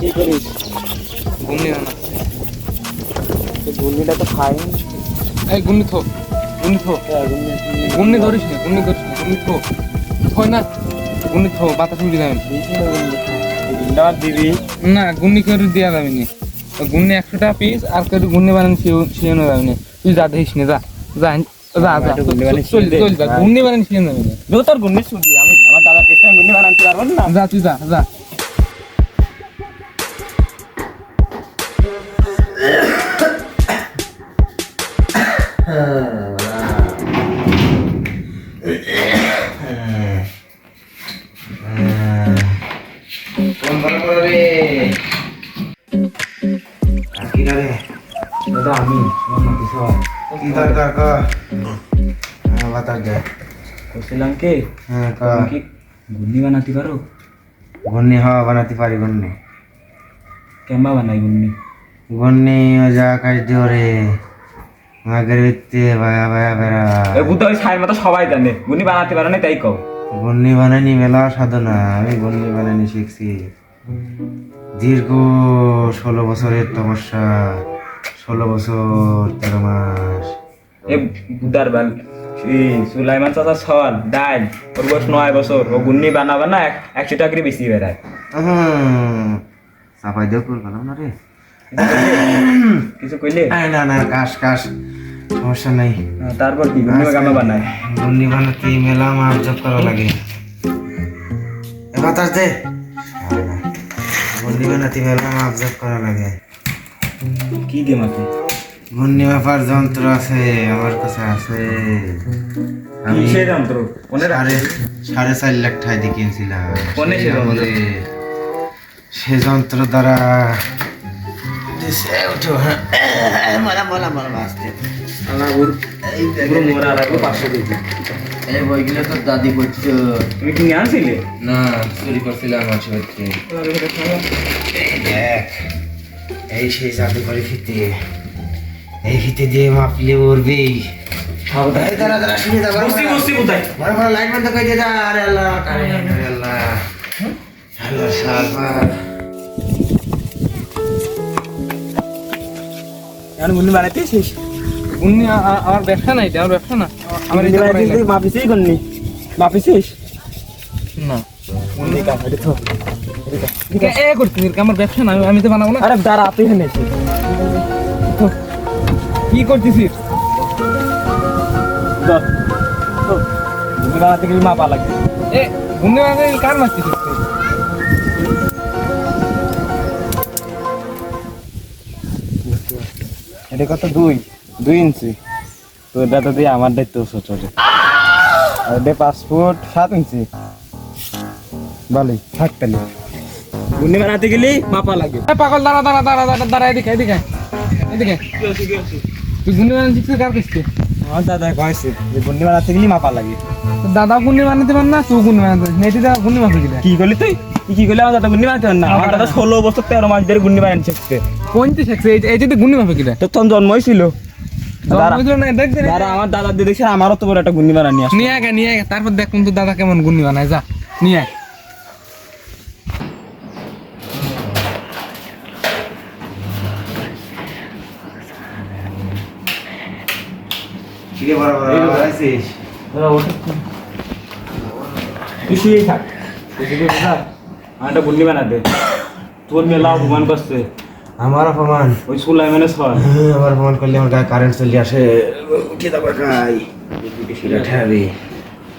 কি করিস? না। গুন্ডিটা তো ফাইন এই গুন্নি থো গুন্নি থো। গুন্নি ধরিস না গুন্নি ধরিস না গুন্নি থো। থয় না গুন্নি থো বাতাস উড়ে যাবে দিবি? না গুন্নি করে দেওয়া যাবে না। তো গুন্নি পিস আর কেউ গুন্নি বানান শিয়ানো যাবে না। তুই যা দেখিস না যা যা গুন্নি বানান শিয়ানো যাবে না। তোর গুন্ডি শুধু আমি আমার দাদা পেছনে বানাতে পারব না। যা তুই যা যা। হ্যাঁ বাতা দে বলছিলাম কি। হ্যাঁ ক গুন্ডি বানাতে পারো? গন্নি হওয়া বানাতে পারি গন্নি। কেমবা বানাই গুন্ডি গন্নি যা কাজ দিও রে। মাগের ভিত্তি বায়া বায়া বেড়া এ বুদ্ধ ওই মতো সবাই জানে। গুন্ডি বানাতে পারো না তাই কও। গন্নি বানানি মেলা সাধনা। আমি গন্নি বানানি শিখছি। দীর্ঘ ষোলো বছরের তপস্যা ষোলো বছর তেরো মাস। এ বুদ্ধার বাল সুলাইমান চাচা সওয়াল ডাইল ওর বয়স নয় বছর ও গুন্ডি বানাবে না এক- একশো টাকা করে বেশি বেড়ায়। চাপাই দিও করব না রে। কিছু কইলে? না না কাশ কাশ সমস্যা নাই। হ্যাঁ, তারপর কি গুন্ডি গামা বানায় গুন্ডি বানাতে মেলা মাপ জপ করা লাগে। এ বাতাস দে। গুন্ডি বানাতে মেলা মাপ জপ করা লাগে। কি দিয়ে মাকে গুন্ডি মাপার যন্ত্র আছে আমার কাছে আছে। আমি যন্ত্র? সাড়ে চার লাখ ঠাই দিয়ে কিনছিলাম। কোনে সে যন্ত্র? দ্বারা এই বইগুলো তো দাদি করছ। তুমি কি আনছিলে? না চুরি করছিলাম হচ্ছে এই দেখ এই সেই জাদু করে ফিতে এই দিয়ে মাপলে উড়বি। এই দাঁড়া দাঁড়া শুনে যা বুঝছি বুঝছি বুঝাই বড় বড় লাইট বন্ধ করে দিয়ে যা আরে আল্লাহ কারেন্ট আল্লাহ। আল্লাহ সালবার এখন গুন্ডি বানাতে শেষ? গুন্নি আ- আ- আমার ব্যবসা নাই আমার ব্যবসা না। আমার গুন্ডি না। গুন্ডি কাম এটা তো এ করছিস আমার ব্যবসা না আমি- তো বানাবো না। আরে দাঁড়া তুই কি করতেছিস? ধর ধর। গুন্ডি বানাতে লাগে। এ গুন্নি বানাতে কার মারতেছিস এটা কত? দুই। দুই ইঞ্চি। তো এটা তো দিয়ে আমার দায়িত্ব ছোট ছোট আর এটা পাঁচ ফুট সাত ইঞ্চি। ভালোই থাক তাহলে। বানাতে গেলে মাপা লাগে। পাগল দাঁড়া দাঁড়া দাঁড়া দাঁড়া দাঁড়া এদিকে এদিকে এদিকে। তুই কার কাছে আমার দাদা কয়েছে যে গুন্ডি লাগে। পার না তুই নেটি দাদা কি করলি তুই? তুই কি করলি? আমার দাদা গুন্ডি না। আমার দাদা ষোলো বছর তেরো মাস ধরে গুন্ডি শিখছে শিখছে? এই তখন জন্মই ছিল। আমার দাদা দেখছি আমারও তো বড় একটা গুন্ডি আসে নিয়ে আগে নিয়ে আগে তারপর দেখ কোন তোর দাদা কেমন গুন্নি বানায় যা নিয়ে কিরে বড় বড় আছিস তুই শুয়েই থাক। তুই শুধু বুঝা আমার বানাতে। তোর মেলা অপমান করছে। আমার অপমান? ওই সর হ্যাঁ, আমার অপমান করলে আমার গায়ে কারেন্ট চলে আসে। উঠে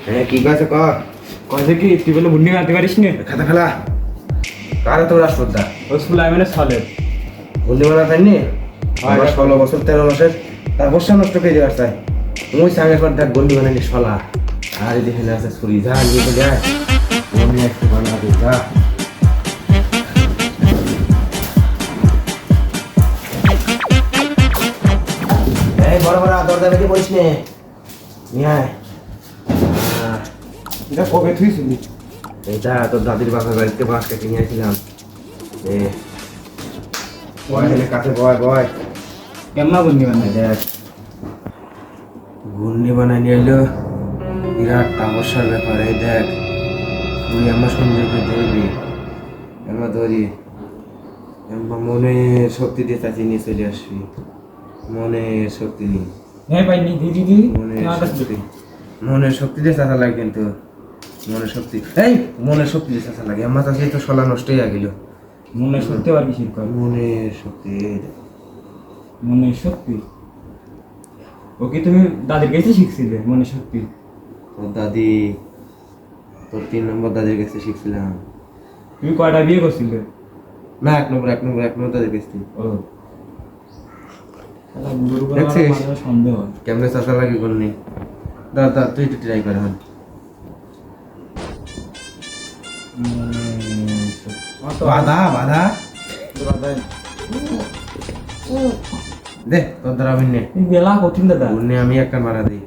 হ্যাঁ কি ক? কয়েছে কি? তুই বলে পারিস নি? খাতা ফেলা। কারে তোর রাষ্ট্রদা ওই সলের মারা পাইনি আমার ষোলো বছর তেরো মাসের তার বসা নষ্ট করে দেওয়ার চাই। মুই সাঙ্গে পর দেখ গন্ডি বানাইনি সলা আর এই দেখে আছে ছুরি যা নিয়ে চলে আয়। গন্ডি একটু বানাবি যা। এই বড় বড় দরজা বেঁধে বলিস নে। এটা কবে থুইছিলি? এইটা তোর দাদির বাসার বাড়িতে বাঁশ কেটে নিয়ে আসছিলাম। এ বয় কাছে বয় বয়। কেমন গুন্ডি বানাই? দেখ। ঘূর্ণি বানায় নিয়ে এলো। বিরাট তাপস্যার ব্যাপার এই দেখ তুই আমার সুন্দর ধরবি আমার ধরি। আম্মা মনে শক্তি দিয়ে চাচি নিয়ে চলে আসবি। মনে শক্তি নিয়ে। মনের শক্তি। মনের শক্তি দিয়ে চাচা লাগে কিন্তু। মনের শক্তি। এই মনের শক্তি দিয়ে চাচা লাগে। আমার চাচি তো সলা নষ্ট হয়ে গেল। মনে সত্যি আর কয়? মনের শক্তি এই দেখ। মনে শক্তি? ও কি তুমি দাদির কাছে শিখছিলে মনে শক্তি? তোর দাদি তোর তিন নম্বর দাদির কাছে শিখছিলাম। তুমি কয়টা বিয়ে করছিলে? না এক নম্বর এক নম্বর এক নম্বর দাদির কাছে। ও। দেখছিস? সন্দেহ কেমনে চাচা লাগে করনি দাদা দাদা তুই একটু ট্রাই কর হন আমার বাধা বাধা। দাদা- দে তোর দ্বারা আমি নে। বেলা কঠিন দাদা। গুন্নে আমি একটা বানা দিই।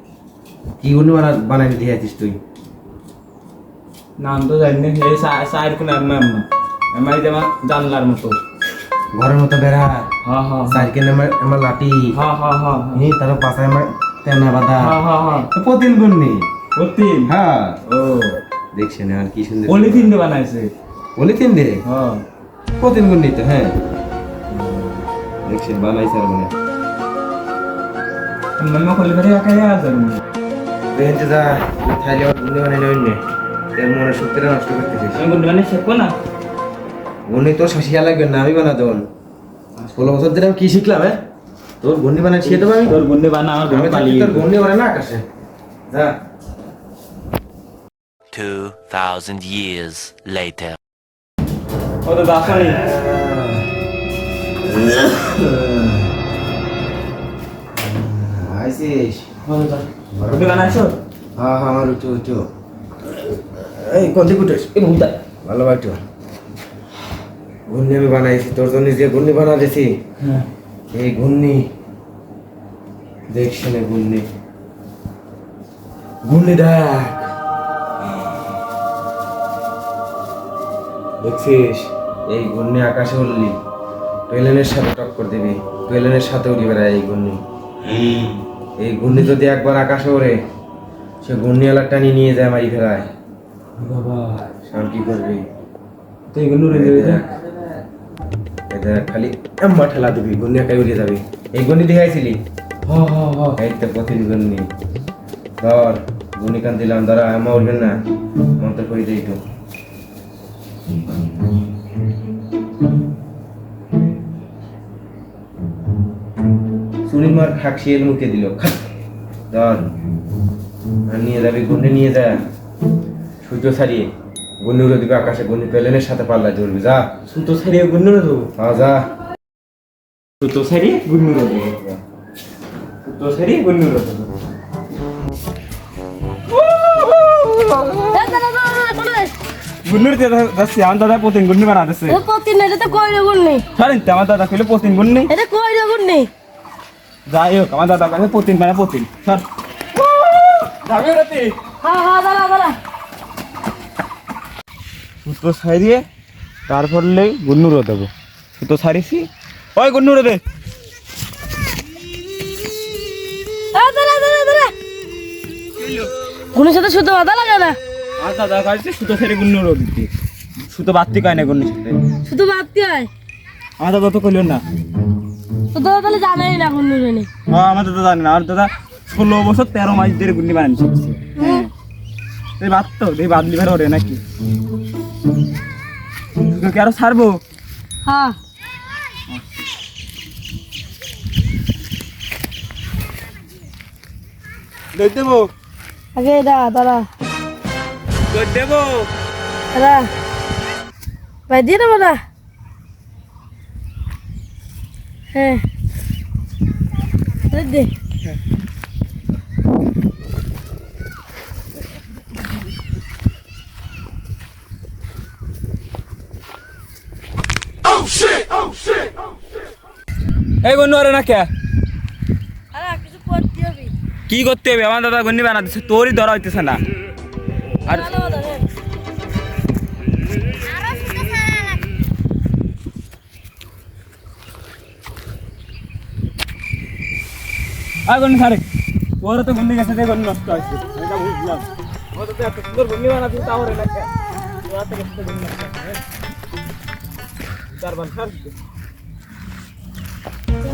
কি গুন্নে বানা বানাই দিয়ে আছিস তুই? নাম তো জানি না এই সাইড কোন আম্মা আম্মা আমার এই যে আমার জানলার মতো। ঘরের মতো বেড়া। হা হা সাইকেল আমার আমার লাঠি। হা হা হা এই তার পাশে আমার তেনা বাধা। হা হা হা। প্রতিদিন গুন্নি পলিথিন হ্যাঁ ও। দেখছেন আর কি সুন্দর পলিথিন দিয়ে বানাইছে। পলিথিন দে হ্যাঁ। প্রতিদিন গুন্নি তো হ্যাঁ। দেখছেন বানাইছে আর মানে। মাম্মা কলি ধরে একাই আছে দেখেন যা থাইলে আর গুন্নি বানাই নয় নে তোর মনে শক্তিটা নষ্ট করতেছিস আমি বন্ধু মানে শেখবো না গুন্নি তোর শাসিয়া লাগবে না আমি বানা দেবো ষোলো বছর ধরে আমি কি শিখলাম হ্যাঁ তোর গুন্নি বানাই শিখে দেবো আমি তোর বন্ধু বানা আমার আমি বন্ধু তোর বানাই না আকাশে যা 2,000 years later. ও দাদা আসনি আইসিস? বানাইছো? হ্যাঁ হ্যাঁ আমার উঠো উঠো এই কদি কুটেস এই ভূতা ভালো বাটো ঘূর্ণি আমি বানাইছি তোর জন্য যে ঘূর্ণি বানা দিছি হ্যাঁ। এই ঘূর্ণি। দেখছি না ঘূর্ণি? ঘূর্ণি দেখ। দেখছিস? এই ঘূর্ণি আকাশে উঠলি টুয়েলেনের সাথে টক্কর দিবি। টুয়েলেনের সাথে উড়ি বেড়ায় এই ঘূর্ণি। এই ঘূর্ণি যদি একবার আকাশে ওড়ে সে ঘূর্ণিওয়ালা টানি নিয়ে যায় মারি ফেলায়। বাবা। সাম কি করবি? তো এগুলো রে দেখ খালি এম্মা ঠেলা দিবি ঘূর্ণি একাই উড়ে যাবি। এই ঘূর্ণি দেখাইছিলি? হ হ হ। এই তো প্রতিদিন ঘূর্ণি। ধর ঘূর্ণি কান দিলাম ধরা এম্মা উঠবেন না। মন্ত্র করে দিই তো। সুনিমার খাকসিয়ে মুখে দিল খাক ধর। আর নিয়ে যাবি ঘূর্ণি নিয়ে যা। সূর্য ছাড়িয়ে উড়ে দিবে আকাশে ঘূর্ণি প্লেনের সাথে পাল্লা জড়বি যা। সুতো ছাড়িয়ে গুন্নু রে দেবো? হ্যাঁ যা। সুতো ছাড়িয়ে দেবো? সুতো ছাড়িয়ে দেবো? গুন্নুর আমার দাদা গুন্নি তো, আমার দাদা কইলে প্রতিদিন গুন্নি যাই হোক আমার দাদা কাছে প্রতিদিন মানে প্রতিদিন সর। যাবি রাতে সুতো ছাড়িয়ে তারপর লেই গুন্নুরো দেবো। সুতো ছাড়িছি ওই গুন্নুরো দে। গুণের সাথে শুধু মাথা লাগে না? আমার দাদা কাছে সুতো ছাড়িয়ে গুন্নুরো দিতে। সুতো বাড়তি কয় না গুন্নির সাথে? শুধু ভাবতে হয়। আমার দাদা তো কইল না। তো তো তাহলে জানাই না জানি হ্যাঁ আমার দাদা জানে না। আমার দাদা ষোলো বছর তেরো মাস ধরে গুন্নি বানানি শিখছে এই বাদ তো এই বাদলি ভেড়ে ওরে নাকি? সুতো কি আরও ছাড়বো? হ্যাঁ। দই দেবো? আগে দা দাঁড়া দই দেবো? দাঁড়া ভাই দিয়ে দেবো না হ্যাঁ। এই দে। এই গুন্নু আরে না কে? কি করতে হবে? আমার দাদা গুন্নি বানা দিচ্ছে তোরই ধরা হইতেছে না। আর হ্যাঁ গুন্নি ছাড়ে ওরা তো গুন্নি গেছে গুন্নি নষ্ট হয়েছে এটা বুঝলাম ও তো এত সুন্দর গুন্নি বানা তাও রে না ওরা তো গেছে নষ্ট।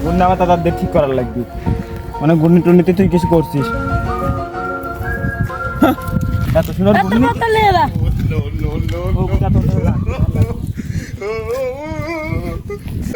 গুন্ডা আমার তাদের ঠিক করার লাগবে মানে গুন্ডি টুন্ডিতে তুই কিছু করছিস এত সুন্দর গুন্ডি